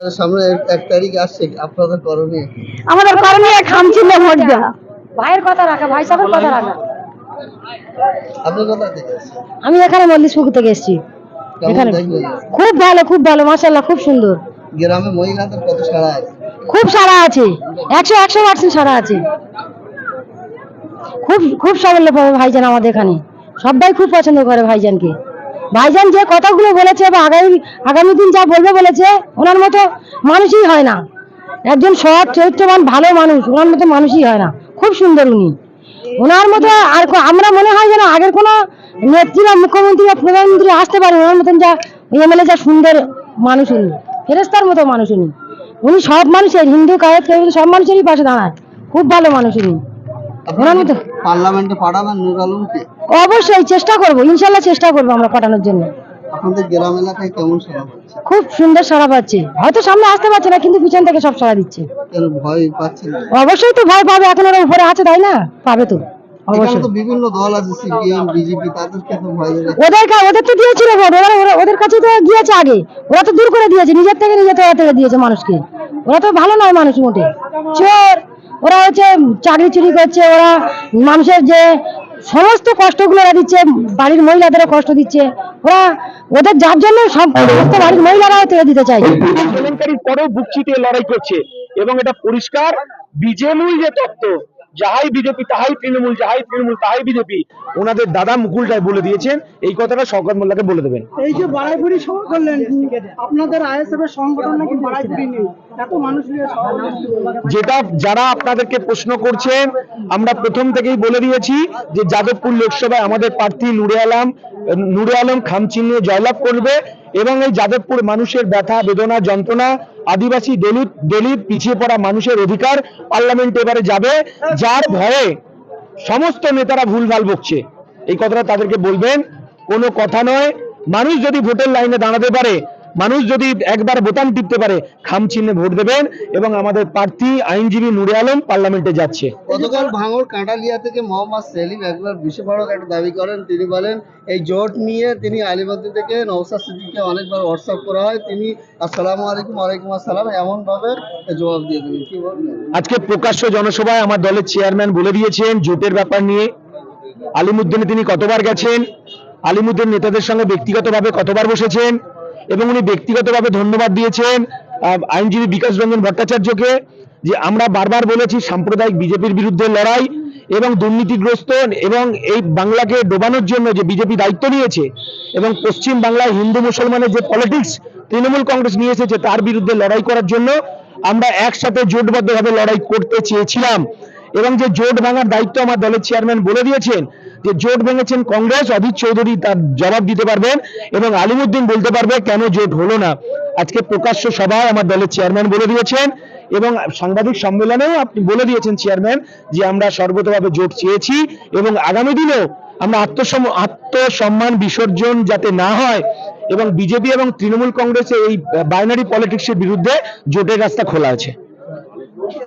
সামনে এক- তারিখ আসছে আপনাদের করণীয় আমাদের করণীয় খামচিলে ভোট দেওয়া ভাইয়ের কথা রাখা ভাই সাহেবের কথা রাখা। আপনি কোথা থেকে আমি এখানে মল্লিশপুকুর থেকে এসেছি। এখানে। খুব ভালো খুব ভালো মাশাল্লাহ খুব সুন্দর। গ্রামে মহিলাদের কত সারা আছে? খুব সারা আছে। একশো একশো পার্সেন্ট সারা আছে। খুব খুব সাবল্য পাবে ভাইজান আমাদের এখানে। সবাই খুব পছন্দ করে ভাইজানকে। ভাইজান যে কথাগুলো বলেছে বা আগামী আগামী দিন যা বলবে বলেছে, ওনার মতো মানুষই হয় না। একজন সৎ, চরিত্রবান, ভালো মানুষ, ওনার মতো মানুষই হয় না। খুব সুন্দর উনি। ওনার মতো আর আমরা মনে হয় যেন আগের কোনো নেত্রী বা মুখ্যমন্ত্রী বা প্রধানমন্ত্রী আসতে পারে, ওনার মতন যা এমএলএ যা সুন্দর মানুষ উনি। ফেরেস্তার মতো মানুষ উনি। উনি সব মানুষের, হিন্দু কায়েত সব মানুষেরই পাশে দাঁড়ায়। খুব ভালো মানুষ উনি। ওনার মতো পার্লামেন্টে পাঠাবেন নূর আলমকে অবশ্যই চেষ্টা করব ইনশাল্লাহ চেষ্টা করব আমরা পাঠানোর জন্য। আপনাদের গ্রাম এলাকায় কেমন সারা পাচ্ছে? খুব সুন্দর সাড়া পাচ্ছে। হয়তো সামনে আসতে পারছে না কিন্তু পিছন থেকে সব সাড়া দিচ্ছে। কেন ভয় পাচ্ছে অবশ্যই তো ভয় পাবে এখন ওরা উপরে আছে তাই না? পাবে তো। অবশ্যই। তো বিভিন্ন দল আছে সিপিএম বিজেপি তাদেরকে তো ভয় দেবে ওদের তো দিয়েছিল ভোট ওরা ওরা- ওদের কাছে তো গিয়েছে আগে। ওরা তো দূর করে দিয়েছে নিজের থেকে নিজের থেকে থেকে দিয়েছে মানুষকে। ওরা তো ভালো নয় মানুষ মোটে। চোর! ওরা হচ্ছে চাকরি চুরি করছে ওরা মানুষের যে সমস্ত কষ্টগুলো ওরা দিচ্ছে বাড়ির মহিলাদেরও কষ্ট দিচ্ছে। ওরা ওদের যার জন্য সমস্ত বাড়ির মহিলারাও থেকে দিতে চাই পরেও বুক লড়াই করছে। এবং এটা পরিষ্কার বিজেমূল যে তত্ত্ব যাহাই বিজেপি তাহাই তৃণমূল যাহাই তৃণমূল তাহাই বিজেপি ওনাদের দাদা মুকুল রায় বলে দিয়েছেন এই কথাটা শওকত মোল্লাকে বলে দেবেন। এই যে বাড়াইপুরি সভা করলেন আপনাদের আইএসএফ এর সংগঠন নাকি বাড়াইপুরি নেই এত মানুষ নিয়ে যেটা যারা আপনাদেরকে প্রশ্ন করছেন আমরা প্রথম থেকেই বলে দিয়েছি যে যাদবপুর লোকসভায় আমাদের প্রার্থী নুরে আলম নুরে আলম খামচিহ্নে জয়লাভ করবে। এবং এই যাদবপুর মানুষের ব্যথা, বেদনা, যন্ত্রণা, আদিবাসী দলিত দলিত, পিছিয়ে পড়া মানুষের অধিকার পার্লামেন্ট এবারে যাবে, যার ভয়ে সমস্ত নেতারা ভুলভাল বকছে। এই কথাটা তাদেরকে বলবেন, কোনো কথা নয়। মানুষ যদি ভোটের লাইনে দাঁড়াতে পারে মানুষ যদি একবার বোতাম টিপতে পারে খাম চিহ্নে ভোট দেবেন এবং আমাদের প্রার্থী আইনজীবী নুরে আলম পার্লামেন্টে যাচ্ছে। গতকাল ভাঙর কাঁটালিয়া থেকে মোহাম্মদ সেলিম একবার বিস্ফোরক একটা দাবি করেন। তিনি বলেন এই জোট নিয়ে তিনি আলিমদ্দি থেকে নওসাদ সিদ্দিককে অনেকবার হোয়াটসঅ্যাপ করা হয়। তিনি আসসালামু আলাইকুম ওয়ালাইকুম আসসালাম। এমন ভাবে জবাব দিয়ে দেবেন কি বলবেন? আজকে প্রকাশ্য জনসভায় আমার দলের চেয়ারম্যান বলে দিয়েছেন জোটের ব্যাপার নিয়ে। আলিমুদ্দিনে তিনি কতবার গেছেন? আলিমুদ্দিন নেতাদের সঙ্গে ব্যক্তিগতভাবে কতবার বসেছেন? এবং উনি ব্যক্তিগতভাবে ধন্যবাদ দিয়েছেন আইনজীবী বিকাশ রঞ্জন ভট্টাচার্যকে, যে আমরা বারবার বলেছি সাম্প্রদায়িক বিজেপির বিরুদ্ধে লড়াই এবং দুর্নীতিগ্রস্ত এবং এই বাংলাকে ডোবানোর জন্য যে বিজেপি দায়িত্ব নিয়েছে এবং পশ্চিম বাংলায় হিন্দু মুসলমানের যে পলিটিক্স তৃণমূল কংগ্রেস নিয়ে এসেছে, তার বিরুদ্ধে লড়াই করার জন্য আমরা একসাথে জোটবদ্ধভাবে লড়াই করতে চেয়েছিলাম। এবং যে জোট ভাঙার দায়িত্ব আমার দলের চেয়ারম্যান বলে দিয়েছেন, যে জোট ভেঙেছেন কংগ্রেস, অধীর চৌধুরী তার জবাব দিতে পারবেন এবং আলিমুদ্দিন বলতে পারবে কেন জোট হলো না। আজকে প্রকাশ্য সভায় আমার দলের চেয়ারম্যান বলে দিয়েছেন এবং সাংবাদিক সম্মেলনেও আপনি বলে দিয়েছেন চেয়ারম্যান যে আমরা সর্বতভাবে জোট চেয়েছি এবং আগামী দিনেও আমরা আত্মসম, আত্মসম্মান বিসর্জন যাতে না হয় এবং বিজেপি এবং তৃণমূল কংগ্রেসের এই বাইনারি পলিটিক্সের বিরুদ্ধে জোটের রাস্তা খোলা আছে।